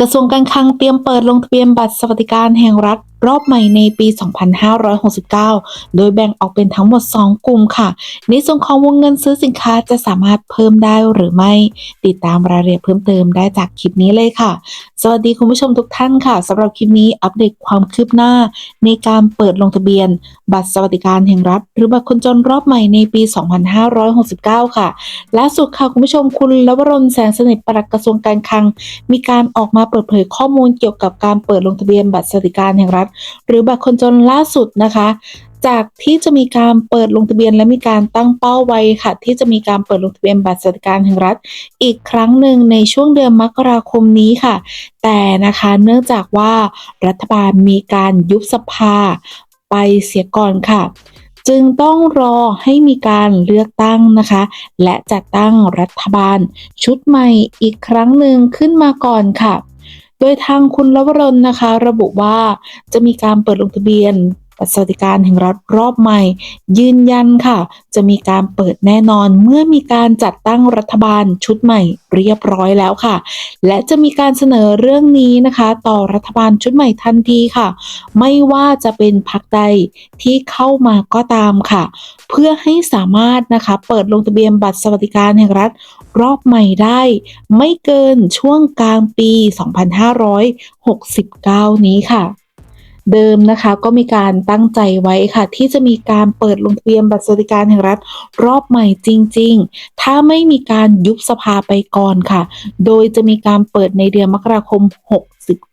กระทรวงการคลังเตรียมเปิดลงทะเบียนบัตรสวัสดิการแห่งรัฐ รอบใหม่ในปี 2569 โดยแบ่งออกเป็นทั้งหมด 2 กลุ่มค่ะ ในส่วนของวงเงินซื้อสินค้าจะสามารถเพิ่มได้หรือไม่ ติดตามรายละเอียดเพิ่มเติมได้จากคลิปนี้เลยค่ะ สวัสดีคุณผู้ชมทุกท่านค่ะสำหรับคลิปนี้อัปเดตความคืบหน้า ในการเปิดลงทะเบียน บัตรสวัสดิการแห่งรัฐ หรือบัตรคนจนรอบใหม่ในปี 2569 ค่ะล่าสุดค่ะคุณผู้ชมคุณลวรนแสงสนิทปลัดกระทรวงการคลัง มีการออกมาเปิดเผยข้อมูลเกี่ยวกับการเปิดลงทะเบียนบัตรสวัสดิการแห่งรัฐหรือบัตรคนจนล่าสุดนะคะ จากที่จะมีการเปิดลงทะเบียนและมีการตั้งเป้าไว้ค่ะ ที่จะมีการเปิดลงทะเบียนบัตรสวัสดิการแห่งรัฐ อีกครั้งหนึ่งในช่วงเดือนมกราคมนี้ค่ะ แต่นะคะเนื่องจากว่ารัฐบาลมีการยุบสภาไปเสียก่อนค่ะจึงต้องรอให้มีการเลือกตั้งนะคะ และจัดตั้งรัฐบาลชุดใหม่อีกครั้งหนึ่งขึ้นมาก่อนค่ะ ดยทางคุณลวรนนะคะ ระบุว่าจะมีการเปิดลงทะเบียนบัตรสวัสดิการแห่งรัฐรอบใหม่ ยืนยันค่ะ จะมีการเปิดแน่นอนเมื่อมีการจัดตั้งรัฐบาลชุดใหม่เรียบร้อยแล้วค่ะ และจะมีการเสนอเรื่องนี้นะคะ ต่อรัฐบาลชุดใหม่ทันทีค่ะ ไม่ว่าจะเป็นพรรคใดที่เข้ามาก็ตามค่ะ เพื่อให้สามารถนะคะ เปิดลงทะเบียนบัตรสวัสดิการแห่งรัฐ รอบใหม่ได้ ไม่เกินช่วงกลางปี 2569 นี้ค่ะเดิมนะคะก็มีการตั้งใจไว้ค่ะ ที่จะมีการเปิดลงทะเบียนบัตรสวัสดิการแห่งรัฐรอบใหม่จริง ๆ ถ้าไม่มีการยุบสภาไปก่อนค่ะ โดยจะมีการเปิดในเดือนมกราคม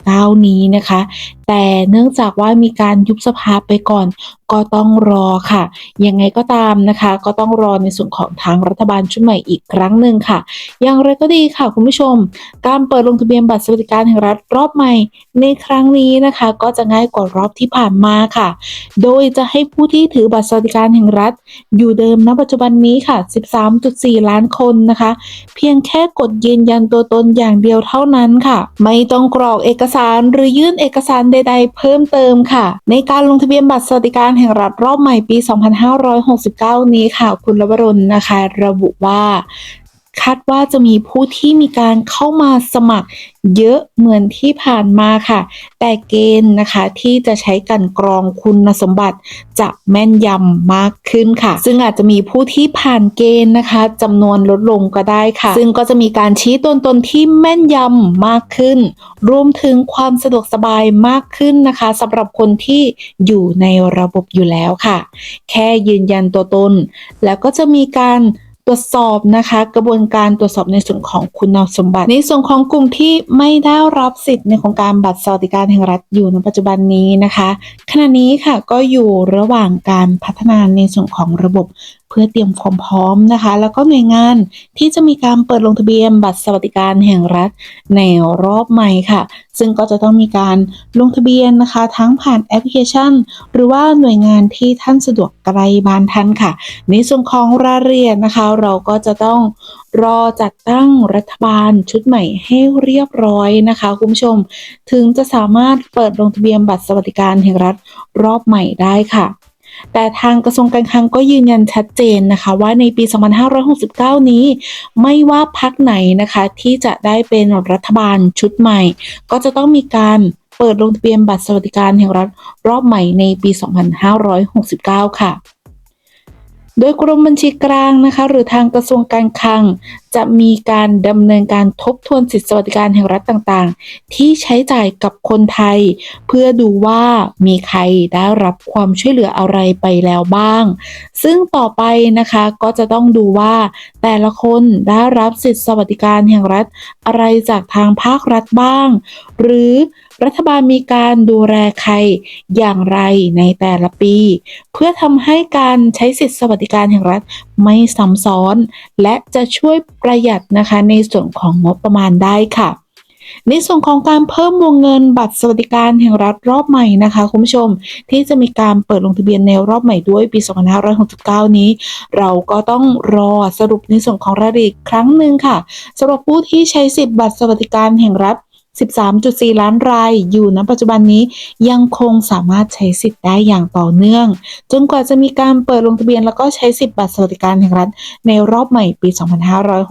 69นี้นะคะ แต่เนื่องจากว่ามีการยุบสภาไปก่อน ก็ต้องรอค่ะ ยังไงก็ตามนะคะ ก็ต้องรอในส่วนของทางรัฐบาลชุดใหม่อีกครั้งหนึ่งค่ะ อย่างไรก็ดีค่ะคุณผู้ชม การเปิดลงทะเบียนบัตรสวัสดิการแห่งรัฐรอบใหม่ ในครั้งนี้นะคะ ก็จะง่ายกว่ารอบที่ผ่านมาค่ะ โดยจะให้ผู้ที่ถือบัตรสวัสดิการแห่งรัฐ อยู่เดิมณปัจจุบันนี้ค่ะ 13.4 ล้านคนนะคะ เพียงแค่กดยืนยันตัวตนอย่างเดียวเท่านั้นค่ะ ไม่ต้องกรอกเอกสาร หรือยื่นเอกสารใด ๆ เพิ่มเติมค่ะ ในการลงทะเบียนบัตรสวัสดิการแห่งรัฐรอบใหม่ปี 2569 นี้ค่ะ คุณรวรนนะคะ ระบุว่า คาดว่าจะมีผู้ที่มีการเข้ามาสมัครเยอะเหมือนที่ผ่านมาค่ะ แต่เกณฑ์นะคะที่จะใช้กันกรองคุณสมบัติจะแม่นยำมากขึ้นค่ะ ซึ่งอาจจะมีผู้ที่ผ่านเกณฑ์นะคะจำนวนลดลงก็ได้ค่ะ ซึ่งก็จะมีการชี้ตนตนที่แม่นยำมากขึ้น รวมถึงความสะดวกสบายมากขึ้นนะคะสำหรับคนที่อยู่ในระบบอยู่แล้วค่ะ แค่ยืนยันตัวตน แล้วก็จะมีการ ตรวจสอบนะคะ กระบวนการตรวจสอบในส่วนของคุณสมบัติ ในส่วนของกลุ่มที่ไม่ได้รับสิทธิ์ในโครงการบัตรสวัสดิการแห่งรัฐอยู่ในปัจจุบันนี้นะคะ ขณะนี้ค่ะก็อยู่ระหว่างการพัฒนาในส่วนของระบบ เพื่อเตรียมความพร้อมนะคะ แล้วก็หน่วยงานที่จะมีการเปิดลงทะเบียนบัตรสวัสดิการแห่งรัฐในรอบใหม่ค่ะ ซึ่งก็จะต้องมีการลงทะเบียนนะคะ ทั้งผ่านแอปพลิเคชัน หรือว่าหน่วยงานที่ท่านสะดวกใกลบ้านท่านค่ะ ในส่วนของรายละเอียดนะคะ เราก็จะต้องรอจัดตั้งรัฐบาลชุดใหม่ให้เรียบร้อยนะคะ คุณผู้ชม ถึงจะสามารถเปิดลงทะเบียนบัตรสวัสดิการแห่งรัฐรอบใหม่ได้ค่ะ แต่ทางกระทรวงการคลังก็ยืนยันชัดเจนนะคะว่าในปี 2569 นี้ ไม่ว่าพักไหนนะคะที่จะได้เป็นรัฐบาลชุดใหม่ ก็จะต้องมีการเปิดลงทะเบียนบัตรสวัสดิการแห่งรัฐรอบใหม่ในปี 2569 ค่ะโดยกรมบัญชีกลางนะคะหรือทางกระทรวงการคลัง จะมีการดำเนินการทบทวนสิทธิสวัสดิการแห่งรัฐต่างๆ ที่ใช้จ่ายกับคนไทย เพื่อดูว่ามีใครได้รับความช่วยเหลืออะไรไปแล้วบ้าง ซึ่งต่อไปนะคะก็จะต้องดูว่าแต่ละคนได้รับสิทธิสวัสดิการแห่งรัฐอะไรจากทางภาครัฐบ้าง หรือรัฐบาลมีการดูแลใครอย่างไรในแต่ละปี เพื่อทำให้การใช้สิทธิสวัสดิการแห่งรัฐ ไม่ซ้ำซ้อน และจะช่วยประหยัดนะคะในส่วนของงบประมาณได้ค่ะ ในส่วนของการเพิ่มวงเงินบัตรสวัสดิการแห่งรัฐรอบใหม่นะคะคุณผู้ชมที่จะมีการเปิดลงทะเบียนในรอบใหม่ด้วยปี 2569 นี้ เราก็ต้องรอสรุปในส่วนของรายละเอียดครั้งหนึ่งค่ะสำหรับผู้ที่ใช้สิทธิ์บัตรสวัสดิการแห่งรัฐ 13.4 ล้านรายอยู่ณปัจจุบันนี้ยังคงสามารถใช้สิทธิ์ได้อย่างต่อเนื่อง จนกว่าจะมีการเปิดลงทะเบียนแล้วก็ใช้สิทธิ์บัตรสวัสดิการแห่งรัฐในรอบใหม่ปี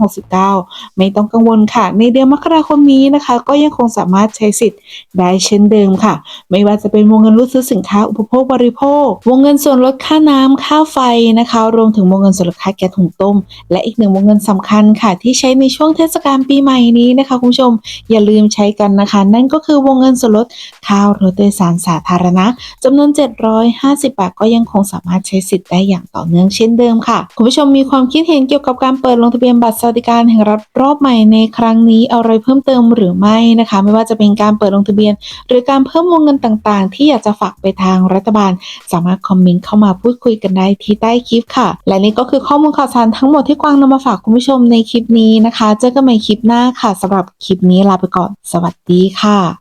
2569 ไม่ต้องกังวลค่ะ ในเดือนมกราคมนี้นะคะ ก็ยังคงสามารถใช้สิทธิ์ได้เช่นเดิมค่ะ ไม่ว่าจะเป็นวงเงินรูดซื้อสินค้าอุปโภคบริโภค วงเงินส่วนลดค่าน้ำค่าไฟนะคะ รวมถึงวงเงินส่วนลดค่าแก๊สถุงต้ม และอีกหนึ่งวงเงินสำคัญค่ะ ที่ใช้ในช่วงเทศกาลปีใหม่นี้นะคะคุณผู้ชมอย่าลืมใช้กันนะคะ นั่นก็คือวงเงินส่วนลดค่ารถโดยสารสาธารณะจำนวน 750 บาทก็ยังคงสามารถใช้สิทธิ์ได้อย่างต่อเนื่องเช่นเดิมค่ะ คุณผู้ชมมีความคิดเห็นเกี่ยวกับการเปิดลงทะเบียนบัตรสวัสดิการแห่งรัฐรอบใหม่ในครั้งนี้อาอะไรเพิ่มเติมหรือไม่นะคะ ไม่ว่าจะเป็นการเปิดลงทะเบียน หรือการเพิ่มวงเงินต่างๆ ที่อยากจะฝากไปทางรัฐบาล สามารถคอมเมนต์เข้ามาพูดคุยกันได้ที่ใต้คลิปค่ะ และนี่ก็คือข้อมูลข่าวสารทั้งหมดที่กวางนำมาฝากคุณผู้ชมในคลิปนี้นะคะ เจอกันใหม่คลิปหน้าค่ะสำหรับคลิปนี้ลาไปก่อนสวัสดีค่ะ